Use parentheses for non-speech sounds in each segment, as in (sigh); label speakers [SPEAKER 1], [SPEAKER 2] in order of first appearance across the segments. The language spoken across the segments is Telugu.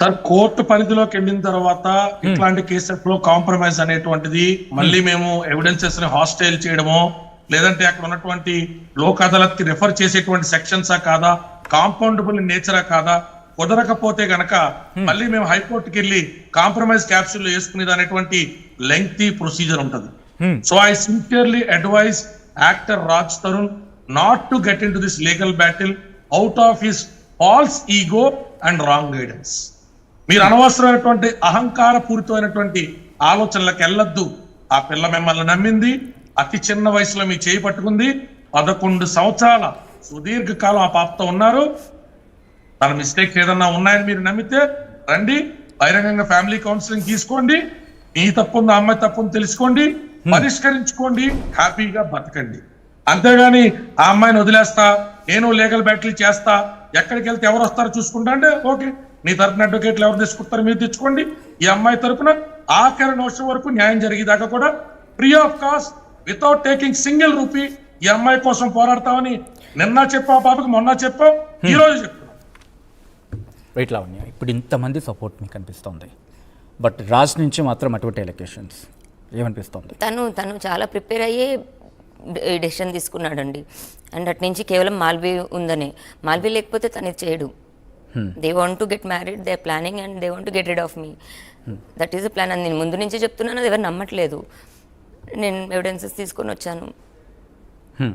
[SPEAKER 1] సార్ కోర్టు పరిధిలోకి వెళ్ళిన తర్వాత ఇట్లాంటి కేసెస్లో కాంప్రమైజ్ అనేటువంటిది మళ్ళీ మేము. ఎవిడెన్సెస్ని హాస్టైల్ చేయడమో లేదంటే అక్కడ ఉన్నటువంటి లోక్ అదాలత్కి రెఫర్ చేసేటువంటి సెక్షన్సా కాదా కాంపౌండబుల్ నేచరా కాదా కుదరకపోతే గనక మళ్ళీ మేము హైకోర్టుకి వెళ్ళి కాంప్రమైజ్ క్యాప్సూల్ వేసుకునేది అనేటువంటి లెంగ్తీ ప్రొసీజర్ ఉంటది. So I sincerely advise actor Raj Tarun not to get into this legal battle out of his false ego and wrong guidance మీరు అనవసరమైనటువంటి అహంకార పూరితమైనటువంటి ఆలోచనలకు వెళ్ళొద్దు. ఆ పిల్ల మిమ్మల్ని నమ్మింది అతి చిన్న వయసులో మీ చేయి పట్టుకుంది పదకొండు సంవత్సరాల సుదీర్ఘకాలం ఆ పాపతో ఉన్నారు. తన మిస్టేక్స్ ఏదన్నా ఉన్నాయని మీరు నమ్మితే రండి బహిరంగంగా ఫ్యామిలీ కౌన్సిలింగ్ తీసుకోండి మీ తప్పు ఉంది ఆ అమ్మాయి తప్పు ఉంది తెలుసుకోండి పరిష్కరించుకోండి హ్యాపీగా బతకండి. అంతేగాని ఆ అమ్మాయిని వదిలేస్తా నేను లీగల్ బ్యాటిల్ చేస్తా ఎక్కడికి వెళ్తే ఎవరు వస్తారో చూసుకుంటా అంటే ఓకే. మీ తరపున అడ్వకేట్లు ఎవరు తీసుకుంటారో మీరు తెచ్చుకోండి. ఈ అమ్మాయి తరపున ఆఖరి నిమిషం వరకు న్యాయం జరిగేదాకా కూడా free of cost without taking single rupee ఈ అమ్మాయి కోసం పోరాడతామని నిన్న చెప్పావు పాపకి మొన్న చెప్పావు ఈ రోజు చెప్తున్నాం
[SPEAKER 2] రైట్ లావణ్య ఇప్పుడు ఇంతమంది సపోర్ట్ మీకు అనిపిస్తుంది. బట్ రాజ్ నుంచి మాత్రం అటువంటి ఎలకేషన్స్ ఏమనిపిస్తుంది?
[SPEAKER 3] తను తను చాలా ప్రిపేర్ అయ్యే డెసిషన్ తీసుకున్నాడండి. అండ్ అటు నుంచి కేవలం మాల్వీ ఉందనే. మాల్వీ లేకపోతే తను ఇది చేయడు. They want to get married they planning and they want to get rid of me that is plan అని నేను ముందు నుంచి చెప్తున్నాను అది ఎవరు నమ్మట్లేదు. నేను ఎవిడెన్సెస్ తీసుకొని వచ్చాను.
[SPEAKER 2] Hmm.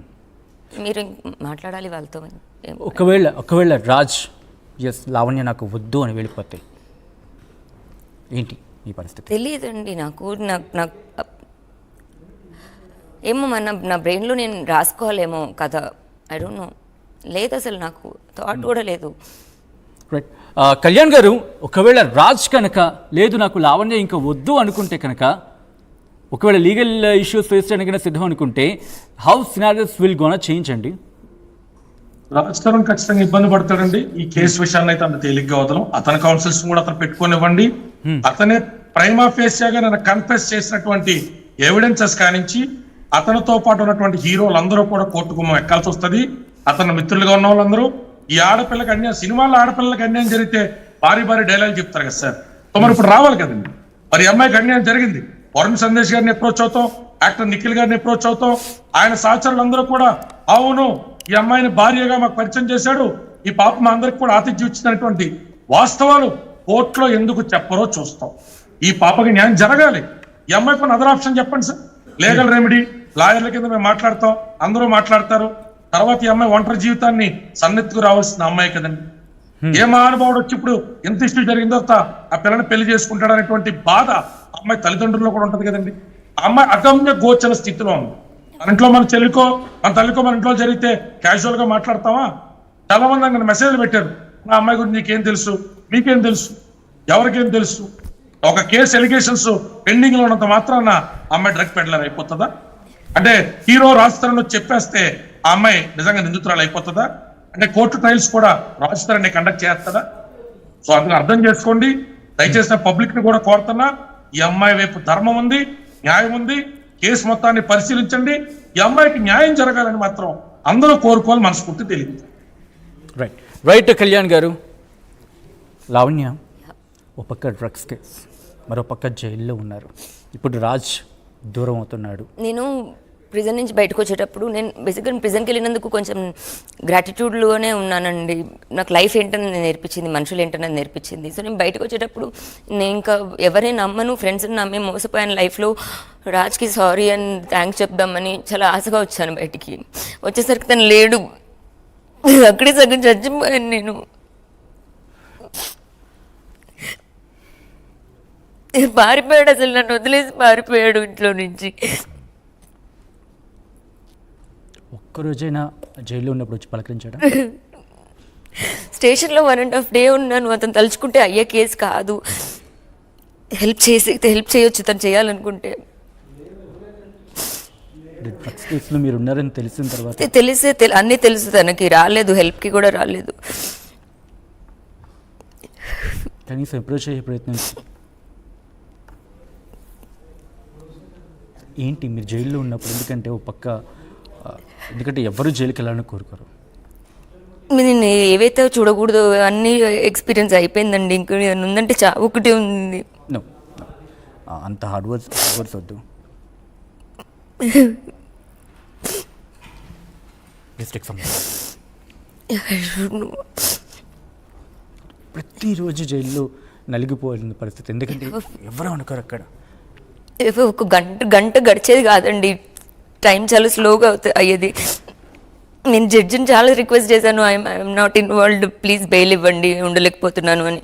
[SPEAKER 3] మీరు మాట్లాడాలి వాళ్ళతో.
[SPEAKER 2] ఒకవేళ ఒకవేళ రాజ్ ఎస్ లావణ్య నాకు వద్దు అని వెళ్ళిపోతే ఏంటి ఈ పరిస్థితి?
[SPEAKER 3] తెలియదండి నాకు నాకు నాకు ఏమో మన నా బ్రెయిన్లో నేను రాసుకోవాలేమో కథ ఐ డోంట్ నో లేదు అసలు నాకు థాట్ కూడా లేదు.
[SPEAKER 2] రైట్ కళ్యాణ్ గారు ఒకవేళ రాజ్ కనుక లేదు నాకు లావణ్య ఇంకా వద్దు అనుకుంటే కనుక ఒకవేళ లీగల్ ఇష్యూస్ ఫేస్ చేయడానికి సిద్ధం అనుకుంటే how scenarios will gonna change అండి?
[SPEAKER 1] రాజకీయం ఖచ్చితంగా ఇబ్బంది పడతాడండి. ఈ కేసు విషయాన్ని అయితే అంత తేలిగ్గా వదలం. అతని కౌన్సిల్స్ కూడా అతను పెట్టుకోనివ్వండి అతనే ప్రైమా ఫేసియాగా నన్ను కన్ఫెస్ చేసినటువంటి ఎవిడెన్సెస్ కానించి అతనితో పాటు ఉన్నటువంటి హీరోలు అందరూ కూడా కోర్టుకు ఎక్కాల్సి వస్తది. అతని మిత్రులుగా ఉన్న వాళ్ళందరూ ఈ ఆడపిల్లకి అన్యాయం సినిమాల్లో ఆడపిల్లకి అన్యాయం జరిగితే భారీ భారీ డైలాగ్ చెప్తారు కదా సార్. మరి ఇప్పుడు రావాలి కదండి. మరి ఈ అమ్మాయికి అన్యాయం జరిగింది. వరుణ్ సందేశ్ గారిని అప్రోచ్ అవుతాం యాక్టర్ నిఖిల్ గారిని అప్రోచ్ అవుతాం. ఆయన సహచరులందరూ కూడా అవును ఈ అమ్మాయిని భార్యగా మాకు పరిచయం చేశాడు. ఈ పాప మా అందరికి కూడా ఆతిథ్యం ఇచ్చినటువంటి వాస్తవాలు కోర్టులో ఎందుకు చెప్పరో చూస్తాం. ఈ పాపకి న్యాయం జరగాలి. ఈ అమ్మాయి కొన్ని అదర్ ఆప్షన్ చెప్పండి సార్. లీగల్ రెమెడీ లాయర్ల కింద మేము మాట్లాడతాం అందరూ మాట్లాడతారు. తర్వాత ఈ అమ్మాయి ఒంటరి జీవితాన్ని సన్నెత్తుకు రావాల్సిన అమ్మాయి కదండి. ఏ మహానుభావుడు వచ్చి ఇప్పుడు ఎంత ఇష్యూ జరిగిందో త- ఆ పిల్లని పెళ్ళి చేసుకుంటాడు అనేటువంటి బాధ అమ్మాయి తల్లిదండ్రుల్లో కూడా ఉంటది కదండి. అమ్మాయి అగమ్య గోచర స్థితిలో ఉంది. మన ఇంట్లో మన చెల్లికో మన తల్లికో మన ఇంట్లో జరిగితే క్యాజువల్గా మాట్లాడతామా చాలా మంది అక్కడ మెసేజ్లు పెట్టారు. నా అమ్మాయి గురించి నీకేం తెలుసు? మీకేం తెలుసు? ఎవరికేం తెలుసు? ఒక కేసు ఎలిగేషన్స్ పెండింగ్లో ఉన్నంత మాత్రాన అమ్మాయి డ్రగ్ పెడలర్ అయిపోతుందా? అంటే హీరో వచ్చి చెప్పేస్తే ఆ అమ్మాయి నిజంగా నిందితురాలు అయిపోతుందా? అంటే కోర్టు ట్రయల్స్ కూడా రాజస్థాన్ కండక్ట్ చేస్తుందా సో అందుకు అర్థం చేసుకోండి. దయచేసి పబ్లిక్ని కూడా కోరుతున్నా ఈ అమ్మాయి వైపు ధర్మం ఉంది న్యాయం ఉంది కేసు మొత్తాన్ని పరిశీలించండి. ఈ అమ్మాయికి న్యాయం జరగాలని మాత్రం అందరూ కోరుకోవాలి మనస్ఫూర్తి తెలియదు
[SPEAKER 2] రైట్ రైట్ కళ్యాణ్ గారు. లావణ్య ఒక పక్క డ్రగ్స్ కేస్ మరో పక్క జైల్లో ఉన్నారు. ఇప్పుడు రాజ్ దూరం అవుతున్నాడు.
[SPEAKER 3] నేను ప్రిజన్ నుంచి బయటకు వచ్చేటప్పుడు నేను బేసిక్గా ప్రిజన్కి వెళ్ళినందుకు కొంచెం గ్రాటిట్యూడ్లోనే ఉన్నానండి. నాకు లైఫ్ ఏంటని నేర్పించింది మనుషులు ఏంటని నేర్పించింది. సో నేను బయటకు వచ్చేటప్పుడు నేను ఇంకా ఎవరిని నమ్మను ఫ్రెండ్స్ని నమ్మే మోసపోయాను లైఫ్లో రాజ్కి సారీ అని థ్యాంక్స్ చెప్దామని చాలా ఆశగా వచ్చాను బయటికి. వచ్చేసరికి తను లేడు. అక్కడే సగం చచ్చిపోయాను నేను. పారిపోయాడు అసలు నన్ను వదిలేసి పారిపోయాడు ఇంట్లో నుంచి.
[SPEAKER 2] ఒక్కరోజైనా జైల్లో ఉన్నప్పుడు వచ్చి పలకరించాడా? (laughs)
[SPEAKER 3] స్టేషన్లో వన్ అండ్ హాఫ్ డే ఉన్నాను అతను తలుచుకుంటే అయ్యే కేసు కాదు. హెల్ప్ చేసి హెల్ప్ చేయొచ్చు తను చేయాలనుకుంటే.
[SPEAKER 2] కేసులో మీరు ఉన్నారని తెలిసిన తర్వాత
[SPEAKER 3] తెలిసే తెలి అన్నీ తెలుసు తనకి రాలేదు హెల్ప్కి కూడా రాలేదు.
[SPEAKER 2] కనీసం అప్రోచ్ అయ్యే ప్రయత్నం ఏంటి మీరు జైల్లో ఉన్నప్పుడు ఎందుకంటే ఓ పక్క ఎందుకంటే ఎవరు జైలుకి వెళ్ళాలని కోరుకోరు
[SPEAKER 3] నేను ఏవైతే చూడకూడదు అన్ని ఎక్స్పీరియన్స్ అయిపోయిందండి. ఇంకా ఉందంటే చా ఒకటే ఉంది.
[SPEAKER 2] అంత హార్డ్ వర్డ్స్ హార్డ్ వర్డ్స్ వద్దు. డిస్ట్రిక్ట్ ప్రతిరోజు జైల్లో నలిగిపోయిన పరిస్థితి. ఎందుకంటే ఎవరు అనుకోరు అక్కడ.
[SPEAKER 3] ఏవో ఒక గంట గంట గడిచేది కాదండి. టైం చాలా స్లోగా అవుతుంది అయ్యేది. నేను జడ్జిని చాలా రిక్వెస్ట్ చేశాను. I'm I'm not involved please bail ఇవ్వండి. ఉండలేకపోతున్నాను అని.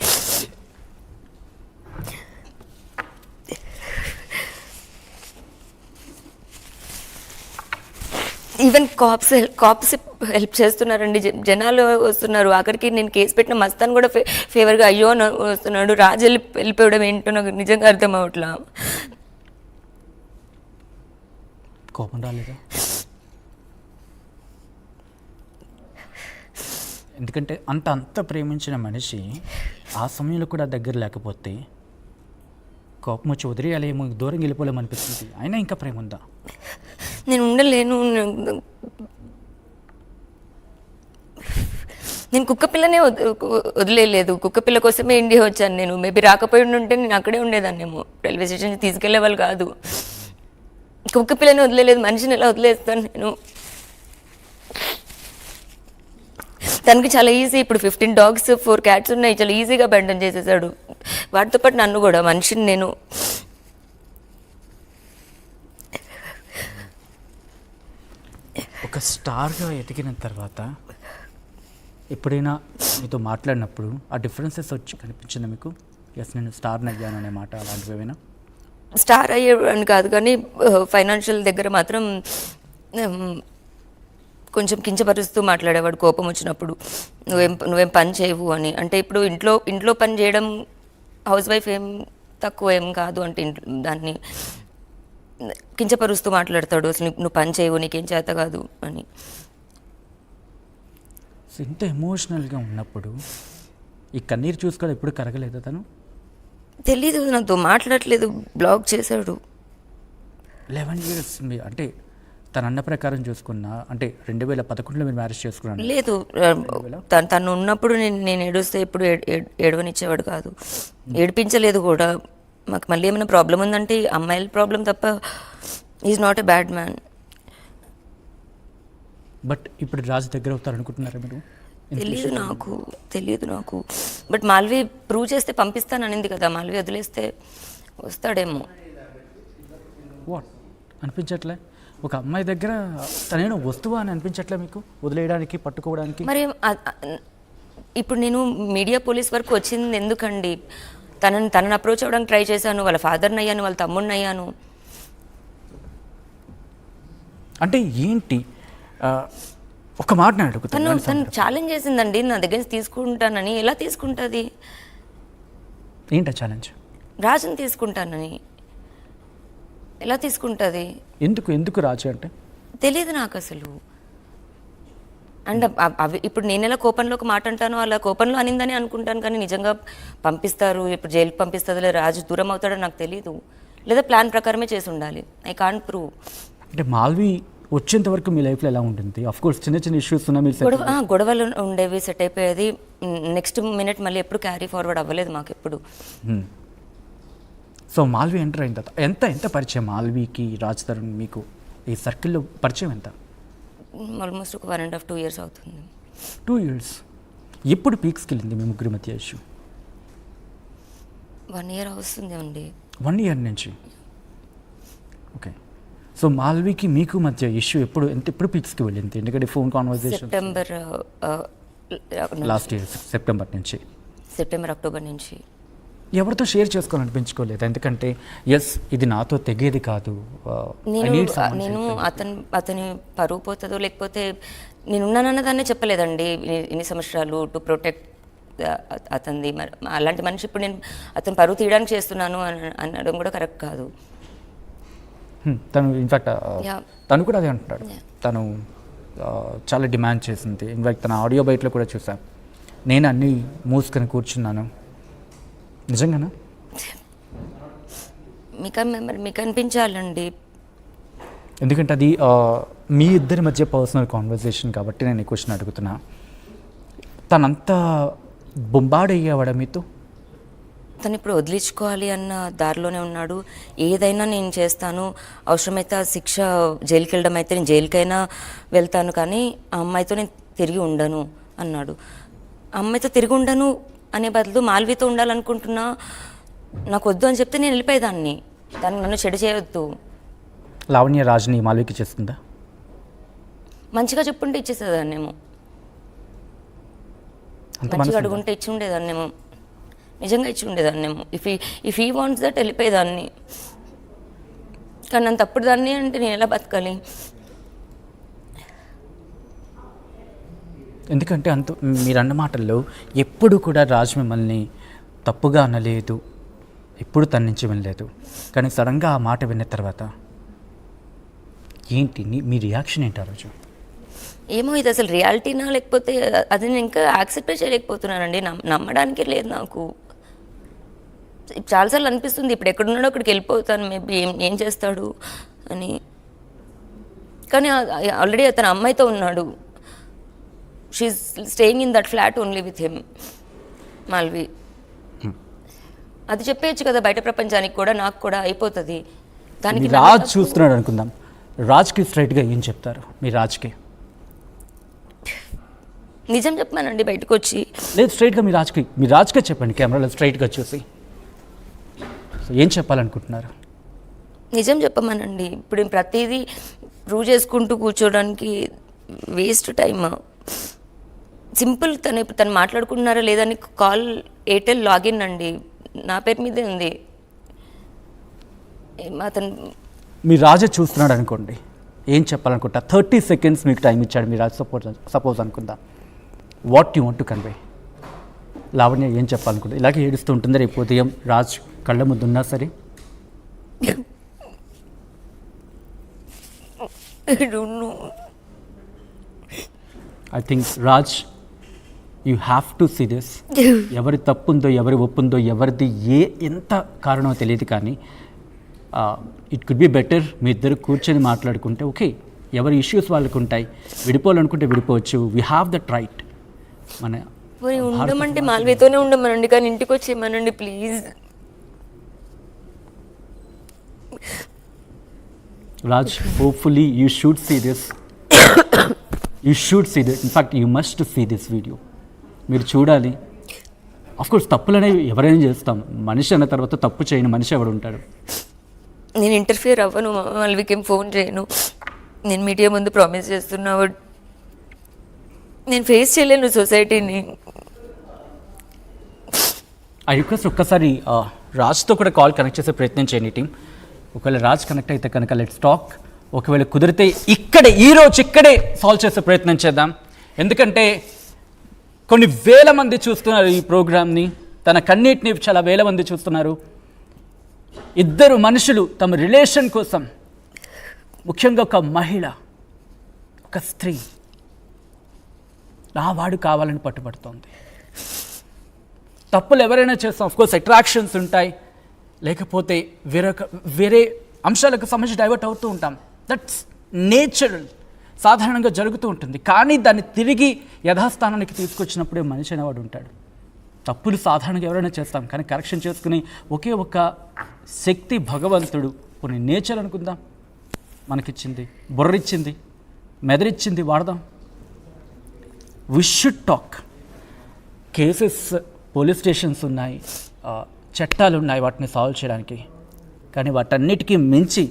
[SPEAKER 3] ఈవెన్ కాప్స్ కాప్స్ హెల్ప్ చేస్తున్నారండి. జ- జనాలు వస్తున్నారు. అక్కడికి నేను కేసు పెట్టిన మస్తాన్ కూడా ఫే ఫేవర్గా అయ్యో వస్తున్నాడు. రాజు వెళ్ళి వెళ్ళిపోవడం ఏంటో నాకు నిజంగా అర్థం అవట్లా
[SPEAKER 2] కోపం రాలేదా? ఎందుకంటే అంత అంత ప్రేమించిన మనిషి ఆ సమయంలో కూడా దగ్గర లేకపోతే కోపం వచ్చి వదిలేయాలేమో దూరం వెళ్ళిపోలేమనిపిస్తుంది అయినా ఇంకా ప్రేమ ఉందా?
[SPEAKER 3] నేను ఉండలేను. నేను- కుక్క పిల్లనే వదిలేయలేదు. కుక్క పిల్ల కోసమే ఇండియా వచ్చాను నేను. మేబీ రాకపోయి ఉంటే నేను అక్కడే ఉండేదాన్నేమో. రైల్వే స్టేషన్ తీసుకెళ్ళే వాళ్ళు కాదు. కుక్క పిల్లని వదిలేదు మనిషిని ఎలా వదిలేస్తాను నేను? తనకి చాలా ఈజీ ఇప్పుడు ఫిఫ్టీన్ డాగ్స్ ఫోర్ క్యాట్స్ ఉన్నాయి. చాలా ఈజీగా బెండన్ చేసేసాడు. వాటితో పాటు నన్ను కూడా మనిషిని నేను.
[SPEAKER 2] ఒక స్టార్గా ఎదిగిన తర్వాత ఎప్పుడైనా మీతో మాట్లాడినప్పుడు ఆ డిఫరెన్సెస్ వచ్చి కనిపించింది మీకు? ఎస్ నేను స్టార్ని అయ్యాను అనే మాట అలాంటివి ఏమైనా
[SPEAKER 3] స్టార్ అయ్యేవాడిని కాదు కానీ ఫైనాన్షియల్ దగ్గర మాత్రం కొంచెం కించపరుస్తూ మాట్లాడేవాడు కోపం వచ్చినప్పుడు. నువ్వేం నువ్వేం పని చేయవు అని. అంటే ఇప్పుడు ఇంట్లో ఇంట్లో పని చేయడం హౌస్ వైఫ్ ఏం తక్కువ ఏం కాదు అంటే ఇంట్లో దాన్ని కించపరుస్తూ మాట్లాడతాడు. అసలు నువ్వు పని చేయవు నీకేం చేత కాదు అని.
[SPEAKER 2] ఇంత ఎమోషనల్గా ఉన్నప్పుడు ఈ కన్నీరు చూసుకోవాలి ఎప్పుడు కరగలేదు తను?
[SPEAKER 3] తెలీదు నాతో మాట్లాడట్లేదు బ్లాక్ చేశాడు.
[SPEAKER 2] లెవెన్ ఇయర్స్ అంటే తన అన్న ప్రకారం చూసుకున్నా అంటే రెండు వేల పదకొండులో మీరు మ్యారేజ్ చేసుకున్నాను
[SPEAKER 3] లేదు తను తను ఉన్నప్పుడు నేను నేను ఏడుస్తే ఏడ్- ఏడవనిచ్చేవాడు కాదు. ఏడిపించలేదు కూడా. మాకు మళ్ళీ ఏమైనా ప్రాబ్లం ఉందంటే అమ్మాయిల ప్రాబ్లం తప్ప is not a bad man
[SPEAKER 2] but ఇప్పుడు రాజు దగ్గర అవుతారు అనుకుంటున్నారా మీరు?
[SPEAKER 3] తెలియదు నాకు తెలియదు నాకు. బట్ మాల్వి ప్రూవ్ చేస్తే పంపిస్తాను అనింది కదా మాల్వి వదిలేస్తే వస్తాడేమో.
[SPEAKER 2] వాట్ అనిపించట్లే? ఒక అమ్మాయి దగ్గర తనేను వస్తువా అని అనిపించట్లే మీకు? వదిలేయడానికి పట్టుకోవడానికి?
[SPEAKER 3] మరి ఇప్పుడు నేను మీడియా పోలీస్ వరకు వచ్చింది ఎందుకండి? తనని తనని అప్రోచ్ అవ్వడానికి ట్రై చేశాను వాళ్ళ ఫాదర్ని అయ్యాను వాళ్ళ తమ్ముడిని అయ్యాను.
[SPEAKER 2] అంటే ఏంటి? ఒక మాట అడుగుతాను
[SPEAKER 3] తను ఛాలెంజ్ చేసిందండి నా దగ్గర నుంచి తీసుకుంటానని. ఎలా తీసుకుంటుంది?
[SPEAKER 2] ఏంటా ఛాలెంజ్
[SPEAKER 3] రాజుని తీసుకుంటానని. ఎలా తీసుకుంటుంది?
[SPEAKER 2] ఎందుకు ఎందుకు రాజు అంటే?
[SPEAKER 3] తెలియదు నాకు అసలు. అండ్ అవి ఇప్పుడు నేను ఎలా కోపంలో ఒక మాట అంటానో అలా కోపంలో అనిందని అనుకుంటాను కానీ నిజంగా పంపిస్తారు ఇప్పుడు జైలుకి పంపిస్తుందో లేదా రాజు దూరం అవుతాడో నాకు తెలియదు లేదా ప్లాన్ ప్రకారమే చేసి ఉండాలి. ఐ కాంట్ ప్రూవ్
[SPEAKER 2] అంటే మాల్వి వచ్చేంత వరకు మీ లైఫ్లో ఎలా ఉంటుంది? అఫ్ కోర్స్ చిన్న చిన్న ఇష్యూస్ ఉన్నా మీరు
[SPEAKER 3] గొడవలు ఉండేవి సెట్ అయిపోయేది. నెక్స్ట్ మినిట్ మళ్ళీ ఎప్పుడు క్యారీ ఫార్వర్డ్ అవ్వలేదు మాకు ఎప్పుడు.
[SPEAKER 2] సో మాల్వి ఎంటర్ అయిన తర్వాత ఎంత ఎంత పరిచయం మాల్వికి రాజ్ తరుణ్ మీకు? ఈ సర్కిల్లో పరిచయం ఎంత?
[SPEAKER 3] ఆల్మోస్ట్ ఒక one and half two years అవుతుంది.
[SPEAKER 2] టూ ఇయర్స్ ఎప్పుడు పీక్స్కి వెళ్ళింది మీ ముగ్గురి మధ్య ఇష్యూ
[SPEAKER 3] వన్ ఇయర్ వస్తుంది అండి.
[SPEAKER 2] వన్ ఇయర్ నుంచి? ఓకే సో మాల్వికి మీకు మధ్య ఇష్యూ ఎప్పుడు ఎంత ఎప్పుడు పీక్స్కి వెళ్ళింది? ఎందుకంటే phone conversation
[SPEAKER 3] September
[SPEAKER 2] last year September నుంచి.
[SPEAKER 3] సెప్టెంబర్ అక్టోబర్ నుంచి.
[SPEAKER 2] ఎవరితో షేర్ చేసుకోవాలనిపించుకోలేదు? ఎందుకంటే ఎస్ ఇది నాతో తెగేది కాదు. Uh,
[SPEAKER 3] నేను నేను. అతని అతని పరువు పోతుందో లేకపోతే నేను ఉన్నానన్న దాన్నే చెప్పలేదండి. ఇన్ని- సంవత్సరాలు టు ప్రొటెక్ట్ అతనిది. మరి అలాంటి మనిషి ఇప్పుడు నేను అతని పరువు తీయడానికి చేస్తున్నాను అని అనడం కూడా కరెక్ట్ కాదు.
[SPEAKER 2] తను ఇన్ఫాక్ట్
[SPEAKER 3] Yeah.
[SPEAKER 2] తను కూడా అదే అంటున్నాడు. తను uh, చాలా డిమాండ్ చేసింది. ఇన్ఫాక్ట్ తన ఆడియో బయటలో కూడా చూసాం. నేను అన్నీ మూసుకొని కూర్చున్నాను. నిజంగానా? (laughs)
[SPEAKER 3] మీకు మీకు అనిపించాలండి.
[SPEAKER 2] ఎందుకంటే అది ఆ, మీ ఇద్దరి మధ్య పర్సనల్ కాన్వర్జేషన్ కాబట్టి నేను ఈ క్వశ్చన్ అడుగుతున్నా. తనంతా బొంబాడయ్యేవాడా మీతో?
[SPEAKER 3] తను ఇప్పుడు వదిలించుకోవాలి అన్న దారిలోనే ఉన్నాడు. ఏదైనా నేను చేస్తాను. అవసరమైతే ఆ శిక్ష జైలుకి వెళ్ళడం అయితే నేను జైలుకైనా వెళ్తాను కానీ ఆ అమ్మాయితో నేను తిరిగి ఉండను అన్నాడు. ఆ అమ్మాయితో తిరిగి ఉండను అనే బదులు మాల్వితో ఉండాలనుకుంటున్నా నాకు వద్దు అని చెప్తే నేను వెళ్ళిపోయేదాన్ని. దాన్ని నన్ను చెడు చేయొద్దు.
[SPEAKER 2] లావణ్య రాజుని మాల్వికి చేస్తుందా?
[SPEAKER 3] మంచిగా చెప్పుంటే ఇచ్చేసేదాన్నేమో. మంచిగా అడుగుంటే ఇచ్చి ఉండేదాన్నేమో. నిజంగా ఇచ్చి ఉండేదాన్నేమో if if he wants that వెళ్ళిపోయేదాన్ని. కానీ నన్ను తప్పుడు దాన్ని అంటే నేను ఎలా బతకాలి?
[SPEAKER 2] ఎందుకంటే అంత మీరు అన్న మాటల్లో ఎప్పుడు కూడా రాజు మిమ్మల్ని తప్పుగా అనలేదు. ఎప్పుడు తన నుంచి వినలేదు. కానీ సడన్గా ఆ మాట విన్న తర్వాత ఏంటి మీ రియాక్షన్ ఏంటి ఆ రోజు?
[SPEAKER 3] ఏమో ఇది అసలు రియాలిటీనా లేకపోతే అది నేను ఇంకా యాక్సెప్ట్ చేయలేకపోతున్నానండి. నమ్- నమ్మడానికే లేదు నాకు. చాలాసార్లు అనిపిస్తుంది ఇప్పుడు ఎక్కడున్నాడో అక్కడికి వెళ్ళిపోతాను మేబీ ఏం ఏం చేస్తాడు అని. కానీ ఆల్రెడీ అతను అమ్మాయితో ఉన్నాడు. She's staying in that flat only with him Malvi. అది చెప్పేయచ్చు కదా బయట ప్రపంచానికి కూడా నాకు కూడా అయిపోతుంది. దానికి
[SPEAKER 2] రాజ్ చూస్తున్నాడు అనుకుందాం. రాజ్కి స్ట్రైట్గా ఏం చెప్తారు మీ రాజ్కి?
[SPEAKER 3] నిజం చెప్పానండి బయటకు వచ్చి
[SPEAKER 2] లేదు స్ట్రైట్గా మీ రాజ్కి మీ రాజ్కే చెప్పండి కెమెరాలో స్ట్రైట్గా చూసి. సో ఏం చెప్పాలనుకుంటున్నారు?
[SPEAKER 3] నిజం చెప్పమనండి. ఇప్పుడు ప్రతిదీ ప్రూవ్ చేసుకుంటూ కూర్చోడానికి వేస్ట్ టైమ్ సింపుల్ తను ఇప్పుడు తను మాట్లాడుకుంటున్నారా లేదని కాల్ ఎయిర్టెల్ లాగిన్ అండి. నా పేరు మీదే ఉంది. అతను
[SPEAKER 2] మీ రాజా చూస్తున్నాడు అనుకోండి. ఏం చెప్పాలనుకుంటా? థర్టీ సెకండ్స్ మీకు టైం ఇచ్చాడు మీ Raju suppose suppose అనుకుందా? What you want to convey Lavanya ఏం చెప్పాలనుకుంటా? ఇలాగే ఏడుస్తూ ఉంటుంది రేపు ఉదయం రాజ్. కళ్ళ ముందు ఉన్నా సరే.
[SPEAKER 3] I
[SPEAKER 2] think Raj you have to see this ఎవరి తప్పుందో ఎవరి ఒప్పుందో ఎవరిది ఏ ఎంత కారణమో తెలియదు కానీ ఇట్ కుడ్ బి బెటర్ మీ ఇద్దరు కూర్చొని మాట్లాడుకుంటే ఓకే ఎవరి ఇష్యూస్ వాళ్ళకు ఉంటాయి విడిపోవాలనుకుంటే విడిపోవచ్చు వీ హ్యావ్ దట్ రైట్ మన
[SPEAKER 3] ఉండమంటే మాల్వేతోనే ఉండమనండి కానీ ఇంటికి వచ్చేయమనండి please
[SPEAKER 2] Raj hopefully you should see this you should see this in fact you must see this video మీరు చూడాలి. కోర్స్ తప్పులు అనేవి ఎవరైనా చేస్తాం. మనిషి అన్న తర్వాత తప్పు చేయని మనిషి ఎవడు ఉంటాడు?
[SPEAKER 3] నేను ఇంటర్ఫియర్ అవ్వను. మాల్వికేం ఫోన్ చేయను. నేను మీడియా ముందు ప్రామిస్ చేస్తున్నా. బట్ నేను ఫేస్ చేయలేను సొసైటీని
[SPEAKER 2] ఆ రిక్వెస్ట్ ఒక్కసారి రాజ్తో కూడా కాల్ కనెక్ట్ చేసే ప్రయత్నం చేయండి టీం ఒకవేళ రాజ్ కనెక్ట్ అయితే కనుక లెట్స్ టాక్ ఒకవేళ కుదిరితే ఇక్కడే ఈ రోజు ఇక్కడే సాల్వ్ చేసే ప్రయత్నం చేద్దాం. ఎందుకంటే కొన్ని వేల మంది చూస్తున్నారు ఈ ప్రోగ్రామ్ని. తన కన్నీటిని చాలా వేల మంది చూస్తున్నారు. ఇద్దరు మనుషులు తమ రిలేషన్ కోసం ముఖ్యంగా ఒక మహిళ ఒక స్త్రీ నా వాడు కావాలని పట్టుబడుతోంది. తప్పులు ఎవరైనా చేస్తాం. కోర్స్ అట్రాక్షన్స్ ఉంటాయి. లేకపోతే వేరొక వేరే అంశాలకు సంబంధించి డైవర్ట్ అవుతూ ఉంటాం. దట్స్ నేచురల్ సాధారణంగా జరుగుతూ ఉంటుంది. కానీ దాన్ని తిరిగి యథాస్థానానికి తీసుకొచ్చినప్పుడే మనిషి అనేవాడు ఉంటాడు. తప్పులు సాధారణంగా ఎవరైనా చేస్తాం. కానీ కరెక్షన్ చేసుకుని ఒకే ఒక శక్తి భగవంతుడు కొన్ని నేచర్ అనుకుందాం. మనకిచ్చింది బుర్రిచ్చింది మెదరిచ్చింది వాడదాం. Wish should talk cases police stations ఉన్నాయి. చట్టాలు ఉన్నాయి వాటిని సాల్వ్ చేయడానికి. కానీ వాటన్నిటికీ మించి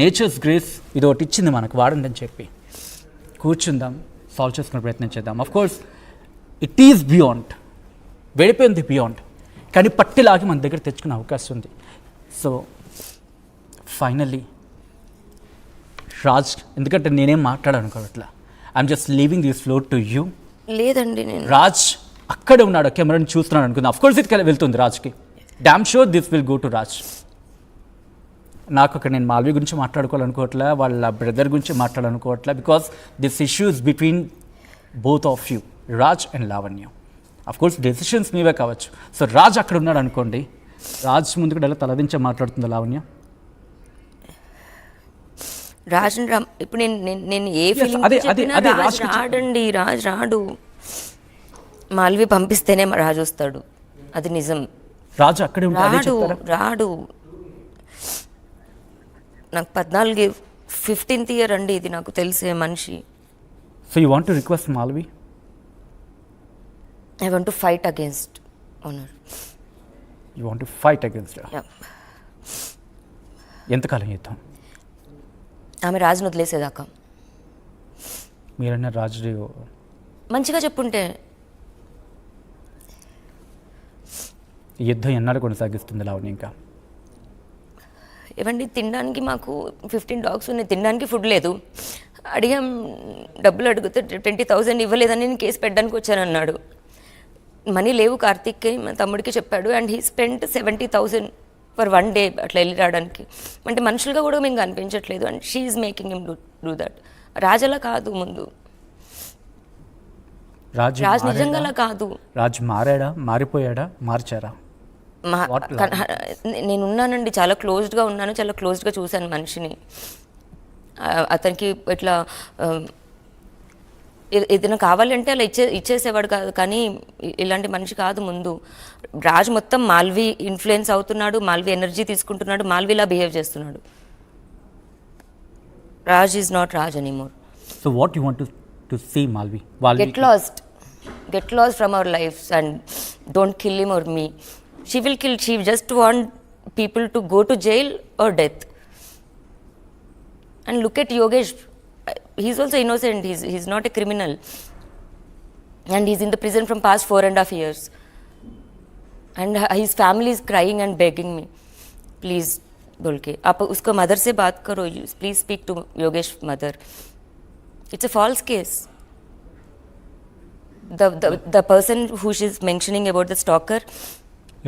[SPEAKER 2] నేచర్స్ గ్రేస్ ఇది ఒకటి ఇచ్చింది మనకు వాడండి అని చెప్పి. కూర్చుందాం సాల్వ్ చేసుకునే ప్రయత్నం చేద్దాం. Of course it is beyond వెళ్ళిపోయింది బియాండ్ కానీ పట్టిలాగి మన దగ్గర తెచ్చుకునే అవకాశం ఉంది. సో ఫైనల్లీ రాజ్ ఎందుకంటే నేనేం మాట్లాడాలనుకోవట్లా I'm just leaving this floor to you
[SPEAKER 3] లేదండి నేను.
[SPEAKER 2] రాజ్ అక్కడే ఉన్నాడు కెమెరాని చూస్తున్నాడు అనుకుందాం. అఫ్ కోర్స్ ఇది వెళ్తుంది రాజ్కి. Damn sure this will go to Raj నాకు అక్కడ నేను మాల్వి గురించి మాట్లాడుకోవాలనుకోవట్లే వాళ్ళ బ్రదర్ గురించి మాట్లాడాలనుకోవట్లే because this issues between both of you Raj and Lavanya of course decisions మీవే కావచ్చు. సో రాజ్ అక్కడ ఉన్నాడు అనుకోండి. రాజ్ ముందు కూడా ఎలా తలదించే మాట్లాడుతుందో లావణ్య?
[SPEAKER 3] రాజ్ ఇప్పుడు నేను నేను ఏ
[SPEAKER 2] అదే- అదే-
[SPEAKER 3] రాజ్. రాడండి రాజ్ రాడు. మాల్వి పంపిస్తేనే రాజు వస్తాడు. అది నిజం.
[SPEAKER 2] రాజు అక్కడే
[SPEAKER 3] రాడు రాడు. నాకు పద్నాలుగు ఫిఫ్టీన్త్ ఇయర్ అండి ఇది నాకు తెలిసే మనిషి.
[SPEAKER 2] So you want to request Malvi?
[SPEAKER 3] I want to fight against owner
[SPEAKER 2] you want to fight against ఎంతకాలం యుద్ధం
[SPEAKER 3] ఆమె రాజును వదిలేసేదాకా.
[SPEAKER 2] మీరన్న రాజు
[SPEAKER 3] మంచిగా చెప్పుంటే
[SPEAKER 2] ఈ యుద్ధం ఎన్నాడు కొనసాగిస్తుంది లావణ్య ఇంకా?
[SPEAKER 3] ఏమండి తినడానికి మాకు ఫిఫ్టీన్ డాగ్స్ ఉన్నాయి. తినడానికి ఫుడ్ లేదు. అడిగాం డబ్బులు అడిగితే ట్వంటీ థౌజండ్ ఇవ్వలేదని నేను కేసు పెట్టడానికి వచ్చానన్నాడు మనీ లేవు కార్తీక్కి మా తమ్ముడికి చెప్పాడు. And he spend seventy thousand for one day అట్లా వెళ్ళి రావడానికి. అంటే మనుషులుగా కూడా మేము కనిపించట్లేదు. And she's making him do do that రాజలా కాదు ముందు.
[SPEAKER 2] రాజు
[SPEAKER 3] రాజు? నిజంగా అలా కాదు.
[SPEAKER 2] రాజు మారాడా? మారిపోయాడా? మార్చారా?
[SPEAKER 3] మా నేను ఉన్నానండి చాలా క్లోజ్డ్గా ఉన్నాను చాలా క్లోజ్డ్గా చూశాను మనిషిని. అతనికి ఇట్లా ఏదైనా కావాలంటే అలా ఇచ్చే ఇచ్చేసేవాడు కాదు కానీ ఇలాంటి మనిషి కాదు ముందు. రాజు మొత్తం మాల్వి ఇన్ఫ్లుయెన్స్ అవుతున్నాడు మాల్వి ఎనర్జీ తీసుకుంటున్నాడు మాల్విలా బిహేవ్ చేస్తున్నాడు. Raj is not
[SPEAKER 2] Raj anymore so what you want to see Malvi?
[SPEAKER 3] get lost. Get lost from our lives and don't kill him or me. she will kill she just want people to go to jail or death and look at yogesh he's also innocent he's, he's not a criminal and he's in the prison from past four and a half years and h- his family is crying and begging me please बोल के आप उसका मदर से बात करो please speak to Yogesh mother it's a false case the, the the person who she's mentioning about the stalker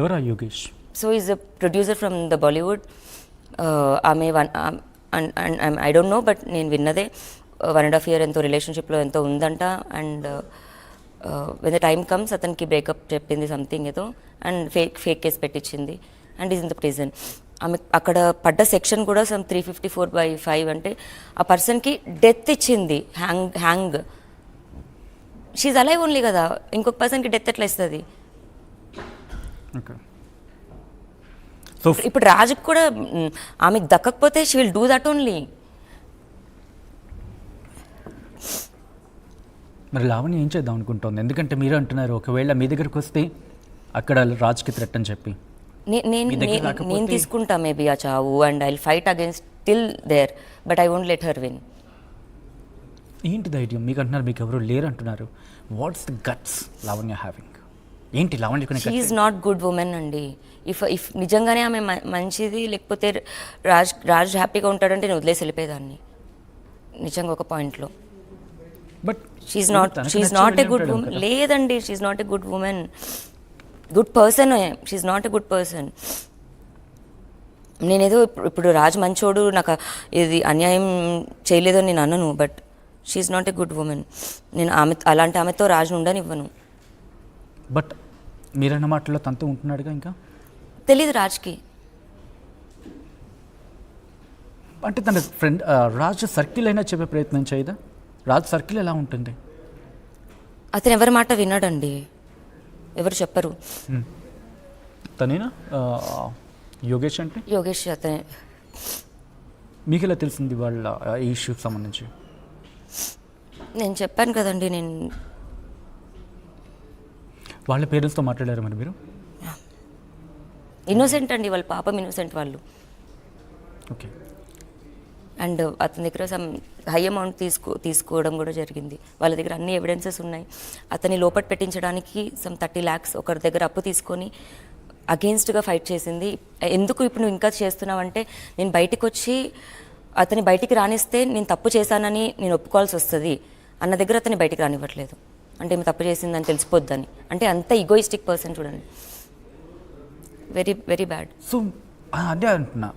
[SPEAKER 2] ఎవరా Yogesh?
[SPEAKER 3] So is a producer from the Bollywood ఆమె one and and I don't know but నేను విన్నదే. వన్ అండ్ హాఫ్ ఇయర్ ఎంతో రిలేషన్షిప్లో ఎంతో ఉందంట. And when the time comes అతనికి బ్రేకప్ చెప్పింది సంథింగ్ ఏదో. And fake fake case పెట్టించింది and is in the prison ఆమె అక్కడ పడ్డ సెక్షన్ కూడా some three fifty four by five అంటే ఆ పర్సన్కి డెత్ ఇచ్చింది. Hang hang she's alive only కదా. ఇంకొక పర్సన్కి డెత్ ఎట్లా ఇస్తుంది?
[SPEAKER 2] సో
[SPEAKER 3] ఇప్పుడు రాజుకు కూడా ఆమెకు దక్కకపోతే she will do that only
[SPEAKER 2] మరి లావణ్య ఏం చేద్దాం అనుకుంటోంది? ఎందుకంటే మీరు అంటున్నారు ఒకవేళ మీ దగ్గరకు వస్తే అక్కడ రాజుకి థ్రెట్ అని చెప్పి.
[SPEAKER 3] నేను తీసుకుంటా మేబీ ఆ చావు and I fight against till there but I won't let her win
[SPEAKER 2] ఏంటి ధైర్యం? మీకు అంటున్నారు మీకు ఎవరు లేరు అంటున్నారు what's the guts Lavanya having ఏంటి Lavanya
[SPEAKER 3] she's not good women అండి. ఇఫ్ ఇఫ్ నిజంగానే ఆమె మంచిది లేకపోతే రాజ్ రాజ్ హ్యాపీగా ఉంటాడంటే నేను వదిలేసి వెళ్ళిపోయేదాన్ని. నిజంగా ఒక పాయింట్లో
[SPEAKER 2] but
[SPEAKER 3] she's not she's not a good women లేదండి she's not a good women good person she's not a good person నేనేదో ఇప్పుడు ఇప్పుడు రాజు మంచోడు నాకు ఇది అన్యాయం చేయలేదు అని నేను అనను but she's not a good women నేను ఆమె అలాంటి ఆమెతో రాజును ఉండనివ్వను.
[SPEAKER 2] బట్ మీరన్న మాటల్లో తనతో ఉంటున్నాడుగా ఇంకా?
[SPEAKER 3] తెలీదు రాజ్కి.
[SPEAKER 2] అంటే తన ఫ్రెండ్ రాజు సర్కిల్ అయినా చెప్పే ప్రయత్నం చేయదా? రాజు సర్కిల్ ఎలా ఉంటుంది?
[SPEAKER 3] అతను ఎవరి మాట విన్నాడండి ఎవరు చెప్పరు.
[SPEAKER 2] తనేనా? యోగేష్ అంటే?
[SPEAKER 3] యోగేష్ అతనే.
[SPEAKER 2] మీకు ఎలా తెలిసింది వాళ్ళ ఈ ఇష్యూకి సంబంధించి?
[SPEAKER 3] నేను చెప్పాను కదండి నేను
[SPEAKER 2] వాళ్ళ పేరెంట్స్తో మాట్లాడారు మరి మీరు?
[SPEAKER 3] ఇన్నోసెంట్ అండి వాళ్ళ పాపం ఇన్నోసెంట్ వాళ్ళు.
[SPEAKER 2] ఓకే.
[SPEAKER 3] అండ్ అతని దగ్గర సమ్ హై అమౌంట్ తీసుకో తీసుకోవడం కూడా జరిగింది. వాళ్ళ దగ్గర అన్ని ఎవిడెన్సెస్ ఉన్నాయి. అతని లోపల పెట్టించడానికి సమ్ థర్టీ ల్యాక్స్ ఒకరి దగ్గర అప్పు తీసుకొని అగేన్స్ట్గా ఫైట్ చేసింది. ఎందుకు ఇప్పుడు నువ్వు ఇంకా చేస్తున్నావంటే నేను బయటకు వచ్చి అతని బయటికి రానిస్తే నేను తప్పు చేశానని నేను ఒప్పుకోవాల్సి వస్తుంది. అన్న దగ్గర అతని బయటికి రానివ్వట్లేదు. అంటే ఈమె తప్పు చేసిందని తెలిసిపోద్దని. అంటే అంత ఈగోయిస్టిక్ పర్సన్ చూడండి. వెరీ వెరీ బ్యాడ్
[SPEAKER 2] సో అదే అంటున్నా.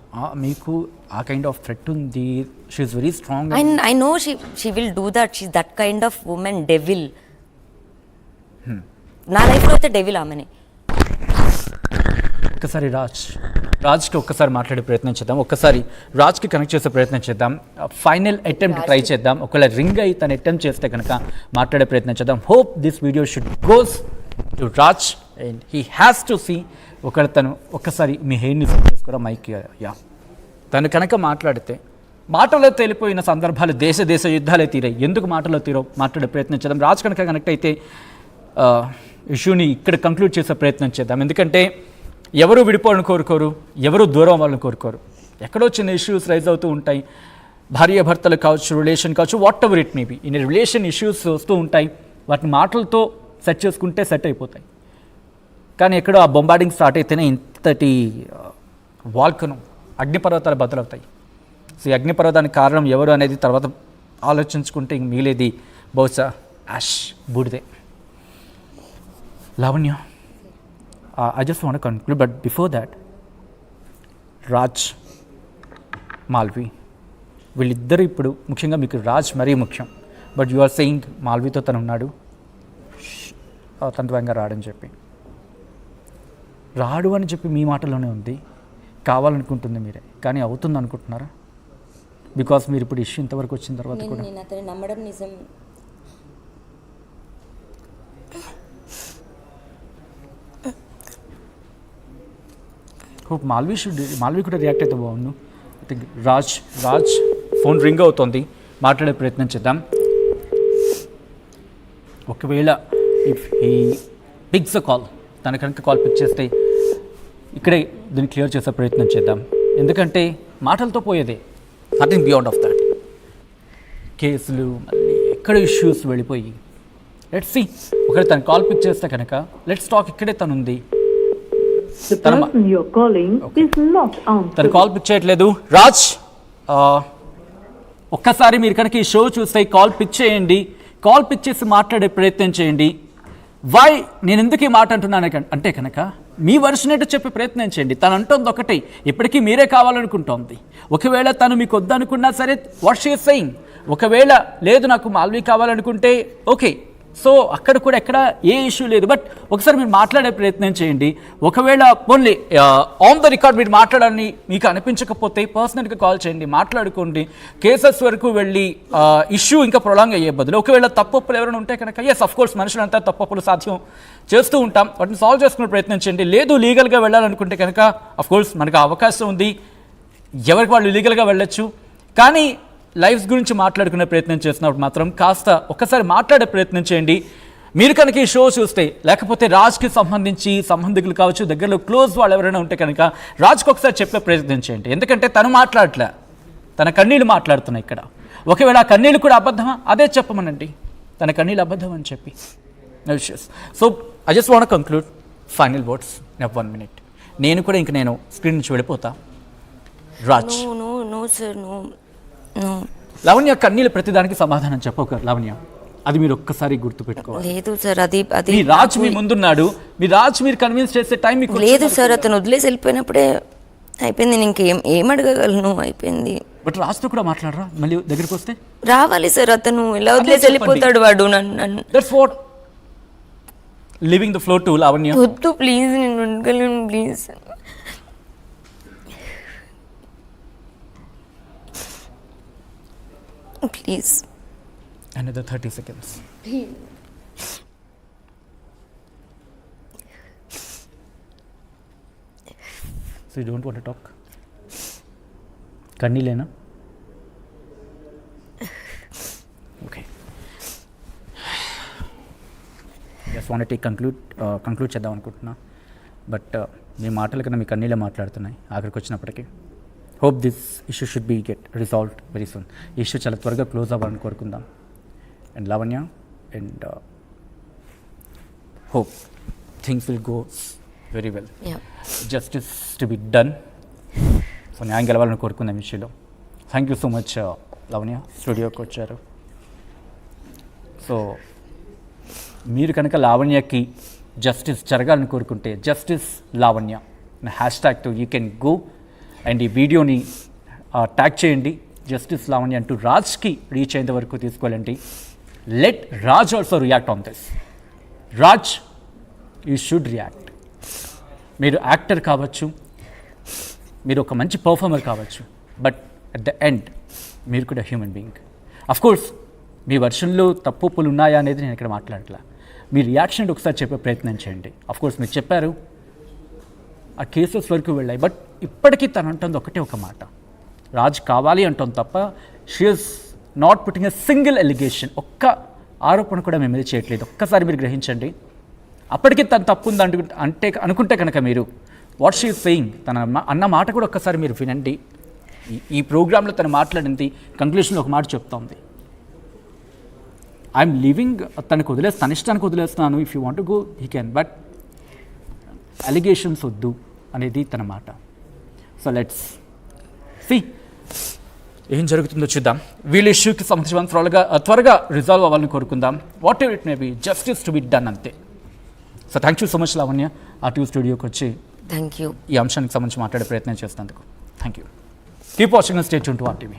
[SPEAKER 2] మీకు ఆ కైండ్ ఆఫ్ థ్రెట్ ఉంది. She's very strong
[SPEAKER 3] I, I know she she will do that. She's that kind of woman, devil. నా లైఫ్లో అయితే డెవిల్ ఆమెనే.
[SPEAKER 2] ఒక్కసారి రాజ్. రాజ్కి ఒక్కసారి మాట్లాడే ప్రయత్నం చేద్దాం. ఒక్కసారి రాజ్కి కనెక్ట్ చేసే ప్రయత్నం చేద్దాం. ఫైనల్ అటెంప్ట్ ట్రై చేద్దాం. ఒకవేళ రింగ్ అయి తను అటెంప్ట్ చేస్తే కనుక మాట్లాడే ప్రయత్నం చేద్దాం. Hope this video should goes to Raj. And he has to see ఒకవేళ తను ఒక్కసారి మీ హెయిర్ని చేసుకోరా మైక్ యా తను కనుక మాట్లాడితే మాటలో తేలిపోయిన సందర్భాలు దేశ దేశ యుద్ధాలే తీరాయి. ఎందుకు మాటలో తీరో మాట్లాడే ప్రయత్నం చేద్దాం. రాజ్ కనుక కనెక్ట్ అయితే ఇష్యూని ఇక్కడ కంక్లూడ్ చేసే ప్రయత్నం చేద్దాం. ఎందుకంటే ఎవరు విడిపోవాలని కోరుకోరు ఎవరు దూరం అవ్వాలని కోరుకోరు. ఎక్కడో చిన్న ఇష్యూస్ రైజ్ అవుతూ ఉంటాయి. భార్య భర్తలు కావచ్చు రిలేషన్ కావచ్చు whatever it maybe in relation issues వస్తూ ఉంటాయి. వాటిని మాటలతో సెట్ చేసుకుంటే సెట్ అయిపోతాయి. కానీ ఎక్కడో ఆ బొంబార్డింగ్ స్టార్ట్ అయితేనే ఇంతటి వాల్కను అగ్నిపర్వతాలు బదులవుతాయి. సో ఈ అగ్నిపర్వతానికి కారణం ఎవరు అనేది తర్వాత ఆలోచించుకుంటే ఇంక మిగిలేది బహుశా ash బూడిదే. Lavanya? I just want conclude but before that Raj Malvi వీళ్ళిద్దరూ ఇప్పుడు ముఖ్యంగా మీకు రాజ్ మరీ ముఖ్యం బట్ యు ఆర్ సెయింగ్ మాల్వీతో తను ఉన్నాడు. తంత్రంగా రాడని చెప్పి. రాడు అని చెప్పి మీ మాటలోనే ఉంది. కావాలనుకుంటుంది మీరే కానీ అవుతుంది అనుకుంటున్నారా బికాస్ మీరు ఇప్పుడు ఇష్యూ ఇంతవరకు వచ్చిన తర్వాత కూడా.
[SPEAKER 3] నేను అతను నమ్మడం నిజం.
[SPEAKER 2] హోప్ మాల్వీ షుడ్ మాల్వీ కూడా రియాక్ట్ అయితే బాగుండు. I think Raj Raj phone ring అవుతోంది. మాట్లాడే ప్రయత్నం చేద్దాం. ఒకవేళ ఇఫ్ ఈ పిక్స్ కాల్ తన కనుక కాల్ పిక్ చేస్తే ఇక్కడే దీన్ని క్లియర్ చేసే ప్రయత్నం చేద్దాం. ఎందుకంటే మాటలతో పోయేదే. నథింగ్ బియాండ్ ఆఫ్ దాట్ కేసులు మళ్ళీ ఎక్కడ ఇష్యూస్ వెళ్ళిపోయి. లెట్స్ సి ఒకవేళ తను కాల్ పిక్ చేస్తే కనుక లెట్స్ టాక్ ఇక్కడే తను ఉంది తను. కాల్ పిక్ చేయట్లేదు రాజ్ ఒక్కసారి మీరు కనుక ఈ షో చూస్తే కాల్ పిక్ చేయండి. కాల్ పిక్ చేసి మాట్లాడే ప్రయత్నం చేయండి. వై నేను ఎందుకు ఈ మాట అంటున్నాను అంటే కనుక మీ వర్షన్ ఏంటో చెప్పే ప్రయత్నం చేయండి. తను అంటోంది ఒకటి ఇప్పటికీ మీరే కావాలనుకుంటోంది. ఒకవేళ తను మీకు వద్దనుకున్నా సరే వాట్ షీ సెయింగ్ ఒకవేళ లేదు నాకు మాల్వీ కావాలనుకుంటే ఓకే సో అక్కడ కూడా ఎక్కడ ఏ ఇష్యూ లేదు. బట్ ఒకసారి మీరు మాట్లాడే ప్రయత్నం చేయండి. ఒకవేళ ఓన్లీ ఆన్ ద రికార్డ్ మీరు మాట్లాడాలని మీకు అనిపించకపోతే పర్సనల్గా కాల్ చేయండి మాట్లాడుకోండి. కేసెస్ వరకు వెళ్ళి ఇష్యూ ఇంకా ప్రొలాంగ్ అయ్యే బదులు. ఒకవేళ తప్పప్పులు ఎవరైనా ఉంటే కనుక ఎస్ అఫ్ కోర్స్ మనుషులంతా తప్పప్పులు సాధ్యం చేస్తూ ఉంటాం. వాటిని సాల్వ్ చేసుకునే ప్రయత్నం చేయండి. లేదు లీగల్గా వెళ్ళాలనుకుంటే కనుక అఫ్ కోర్స్ మనకు అవకాశం ఉంది. ఎవరికి వాళ్ళు లీగల్గా వెళ్ళొచ్చు. కానీ లైఫ్స్ గురించి మాట్లాడుకునే ప్రయత్నం చేసినప్పుడు మాత్రం కాస్త ఒక్కసారి మాట్లాడే ప్రయత్నం చేయండి. మీరు కనుక ఈ షో చూస్తే లేకపోతే రాజ్కి సంబంధించి సంబంధికులు కావచ్చు దగ్గరలో క్లోజ్ వాళ్ళు ఎవరైనా ఉంటే కనుక రాజ్కి ఒకసారి చెప్పే ప్రయత్నం చేయండి. ఎందుకంటే తను మాట్లాడలే తన కన్నీళ్ళు మాట్లాడుతున్నాయి ఇక్కడ. ఒకవేళ ఆ కన్నీళ్ళు కూడా అబద్ధమా? అదే చెప్పమనండి. తన కన్నీళ్ళు అబద్ధం అని చెప్పి so I just want conclude final words నెవ్ one minute నేను కూడా ఇంక నేను స్క్రీన్ నుంచి వెళ్ళిపోతా.
[SPEAKER 3] Raj. No no sir no
[SPEAKER 2] Lavanya కన్నీళ్ళ ప్రతిదానికి సమాధానం చెప్పక లావణ్య. అది మీరు ఒక్కసారి గుర్తుపెట్టుకోవాలి.
[SPEAKER 3] లేదు సార్ అది అది
[SPEAKER 2] మీ రాజ్ మీ ముందున్నాడు. మీ రాజ్ మీరు కన్విన్స్ చేసే టైం మీకు
[SPEAKER 3] లేదు సార్ అతను వదిలేసి వెళ్ళిపోయినప్పుడే అయిపోయింది. నేను ఇంకేం ఏం అడగగలను? అయిపోయింది.
[SPEAKER 2] బట్ రాజ్తో కూడా మాట్లాడరా? మళ్ళీ దగ్గరికి వస్తే?
[SPEAKER 3] రావాలి సార్ అతను ఎలా వదిలేసి. వెళ్ళిపోతాడు వాడు? నన్ను నన్ను
[SPEAKER 2] that's what leaving the floor to Lavanya.
[SPEAKER 3] వద్దు ప్లీజ్ నేను ఉండగలను please please
[SPEAKER 2] another thirty seconds so you don't want talk కన్నీలేనా? Okay just want take conclude conclude చేద్దాం అనుకుంటున్నా. బట్ uh, మీ మాటల కన్నా మీ కన్నీళ్ళే మాట్లాడుతున్నాయి. ఆఖరికి వచ్చినప్పటికీ hope this issue should be get resolved very soon ఈ ఇష్యూ చాలా త్వరగా క్లోజ్ అవ్వాలని కోరుకుందాం. And Lavanya and hope things will go very
[SPEAKER 3] well
[SPEAKER 2] justice to be done so న్యాయం గెలవాలని కోరుకుందాం ఈ విషయంలో thank you so much Lavanya స్టూడియోకి వచ్చారు సో మీరు కనుక లావణ్యకి జస్టిస్ జరగాలని కోరుకుంటే justice Lavanya hashtag to you can go and ఈ వీడియోని ట్యాగ్ చేయండి. జస్టిస్ లావణ్య అంటూ రాజ్కి రీచ్ అయ్యేంత వరకు తీసుకెళ్ళండి let Raj also react on this Raj you should react మీరు యాక్టర్ కావచ్చు మీరు ఒక మంచి పర్ఫార్మర్ కావచ్చు బట్ అట్ ద ఎండ్ మీరు కూడా హ్యూమన్ బీయింగ్ కోర్స్ మీ వర్షన్లో తప్పులు ఉన్నాయా అనేది నేను ఇక్కడ మాట్లాడట్లా. మీ రియాక్షన్ ఒకసారి చెప్పే ప్రయత్నం చేయండి. కోర్స్ మీరు చెప్పారు ఆ కేసెస్ వరకు వెళ్ళాయి. బట్ ఇప్పటికీ తను అంటుంది ఒకటే ఒక మాట. రాజ్ కావాలి అంటుంది తప్ప she is not putting a single allegation ఒక్క ఆరోపణ కూడా మేము చేయట్లేదు. ఒక్కసారి మీరు గ్రహించండి. అప్పటికి తను తప్పు ఉంది అంటు అంటే అనుకుంటే కనుక మీరు వాట్ షీ సెయింగ్ తన అన్న- మాట కూడా ఒక్కసారి మీరు వినండి. ఈ- ప్రోగ్రాంలో తను మాట్లాడింది కంక్లూషన్లో ఒక మాట చెప్తోంది. ఐఎమ్ లివింగ్ తనకు వదిలేస్తాను తన ఇష్టానికి వదిలేస్తున్నాను. If you want go he can but allegations వద్దు. అనేది తన మాట. సో లెట్స్ సి ఏం జరుగుతుందో చూద్దాం. వీళ్ళ ఇష్యూకి సంబంధించి మనం త్వరగా త్వరగా రిజాల్వ్ అవ్వాలని కోరుకుందాం. Whatever it may be justice to be done అంతే. So thank you so much Lavanya RTV స్టూడియోకి వచ్చి
[SPEAKER 3] థ్యాంక్ యూ
[SPEAKER 2] ఈ అంశానికి సంబంధించి మాట్లాడే ప్రయత్నం చేసినందుకు. Thank you keep watching state to RTV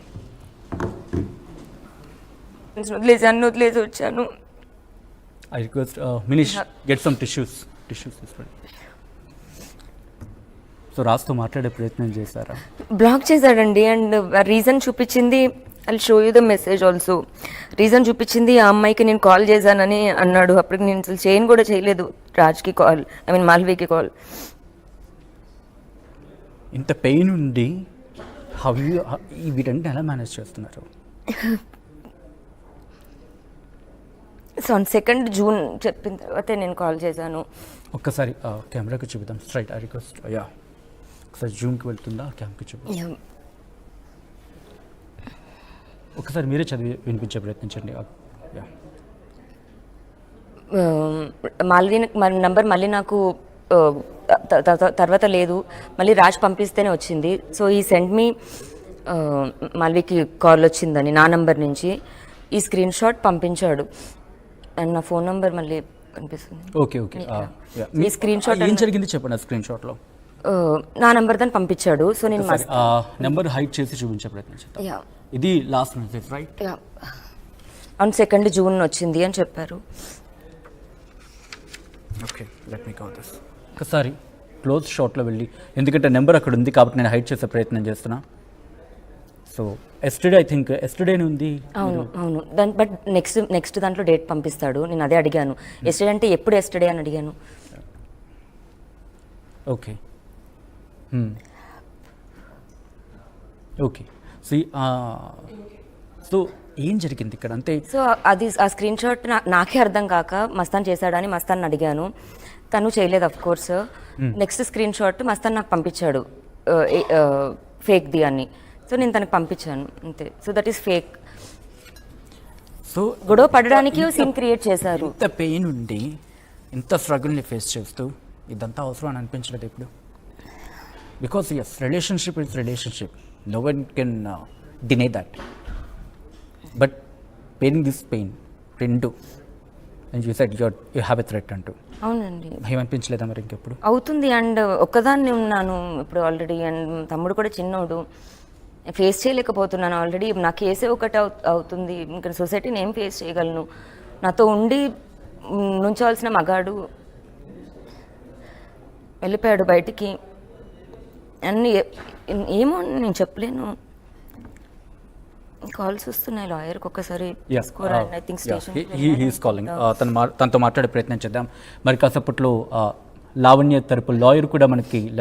[SPEAKER 3] వదిలేసి అన్ని వదిలేసి వచ్చాను.
[SPEAKER 2] I request మినిష్ get some tissues tissues తీసుకోండి సో రాజుతో మాట్లాడే ప్రయత్నం చేశారా?
[SPEAKER 3] బ్లాక్ చేశాడండి. అండ్ రీజన్ చూపించింది I show you the message also reason చూపించింది ఆ అమ్మాయికి నేను కాల్ చేశానని అన్నాడు. అప్పటికి నేను అసలు చేయను కూడా చేయలేదు రాజ్కి కాల్ ఐ మీన్ మాల్వీకి కాల్.
[SPEAKER 2] ఇంత పెయిన్ ఉండి హౌ యూ వీటంటే ఎలా మేనేజ్ చేస్తున్నారు?
[SPEAKER 3] సో సెకండ్ జూన్ చెప్పిన తర్వాతే నేను కాల్ చేశాను.
[SPEAKER 2] ఒక్కసారి కెమెరాకి చూపిద్దాం. స్ట్రైట్ ఐ రిక్వెస్ట్ యా ఒకసారి జూమ్కి వెళ్తుందా? క్యామ్కి చూపిద్దాం ఒకసారి మీరే చదివి వినిపించే ప్రయత్నించండి. యా.
[SPEAKER 3] మాల్వీ మన నంబర్ మళ్ళీ నాకు తర్వాత లేదు. మళ్ళీ రాజ్ పంపిస్తేనే వచ్చింది. సో ఈ సెండ్ మీ మాల్వీకి కాల్ వచ్చిందని నా నంబర్ నుంచి. ఈ స్క్రీన్ షాట్ పంపించాడు. అండ్ నా ఫోన్ నంబర్ మళ్ళీ కనిపిస్తుంది.
[SPEAKER 2] Okay okay.
[SPEAKER 3] ఈ screen shot
[SPEAKER 2] ఏం జరిగింది చెప్పండి ఆ స్క్రీన్ షాట్లో
[SPEAKER 3] నా నంబర్ దాన్ని పంపించాడు. సో నేను
[SPEAKER 2] నెంబర్ హైట్ చేసి చూపించే ప్రయత్నం ఇది లాస్ట్ మెసేజ్ రైట్
[SPEAKER 3] యా అవును సెకండ్ జూన్ వచ్చింది అని చెప్పారు.
[SPEAKER 2] Okay let me cover this ఒకసారి క్లోజ్ షాట్లో వెళ్ళి ఎందుకంటే నెంబర్ అక్కడ ఉంది కాబట్టి నేను హైట్ చేసే ప్రయత్నం చేస్తున్నా. సో ఎస్టర్డే ఐ థింక్ ఎస్టర్డేనే ఉంది
[SPEAKER 3] అవును అవును. దాని బట్ నెక్స్ట్ నెక్స్ట్ దాంట్లో డేట్ పంపిస్తాడు. నేను అదే అడిగాను. ఎస్టర్డే అంటే ఎప్పుడు ఎస్టర్డే అని అడిగాను.
[SPEAKER 2] ఓకే ఓకే సో సో ఏం జరిగింది ఇక్కడ? అంటే
[SPEAKER 3] సో అది ఆ స్క్రీన్ షాట్ నాకే అర్థం కాక మస్తాన్ చేశాడని మస్తాన్ అడిగాను. తను చేయలేదు of course next screen shot Mastan నాకు పంపించాడు. ఫేక్ది అని సో నేను తనకు పంపించాను. అంతే. So that is fake
[SPEAKER 2] so
[SPEAKER 3] గొడవ పడడానికి సీన్ క్రియేట్ చేశారు.
[SPEAKER 2] ఇంత పెయిన్ ఉండి ఇంత స్ట్రగుల్ని ఫేస్ చేస్తూ ఇదంతా అవసరం అని అనిపించలేదు ఇప్పుడు because as relationship is relationship no one can deny that but pain this pain రెండు. And you set your you have a threat అంటూ.
[SPEAKER 3] అవునండి.
[SPEAKER 2] భయం అనిపించలేదా మరి ఇంకెప్పుడు?
[SPEAKER 3] అవుతుంది. అండ్ ఒక్కదాన్ని ఉన్నాను. ఇప్పుడు ఆల్రెడీ అండ్ తమ్ముడు కూడా చిన్నోడు. ఫేస్ చేయలేకపోతున్నాను. ఆల్రెడీ నా కేసే ఒకటి అవు- అవుతుంది. ఇంకా సొసైటీని ఏం ఫేస్ చేయగలను. నాతో ఉండి నుంచోవాల్సిన మగాడు వెళ్ళిపోయాడు బయటికి. అన్ని ఏమో నేను చెప్పలేను. కాల్స్ వస్తున్నాయి లాయర్కి ఒక్కసారి
[SPEAKER 2] కాలింగ్ తను మా తనతో మాట్లాడే ప్రయత్నం చేద్దాం. మరి కాసేపట్లో uh, లావణ్య తరపు లాయర్ కూడా మనకి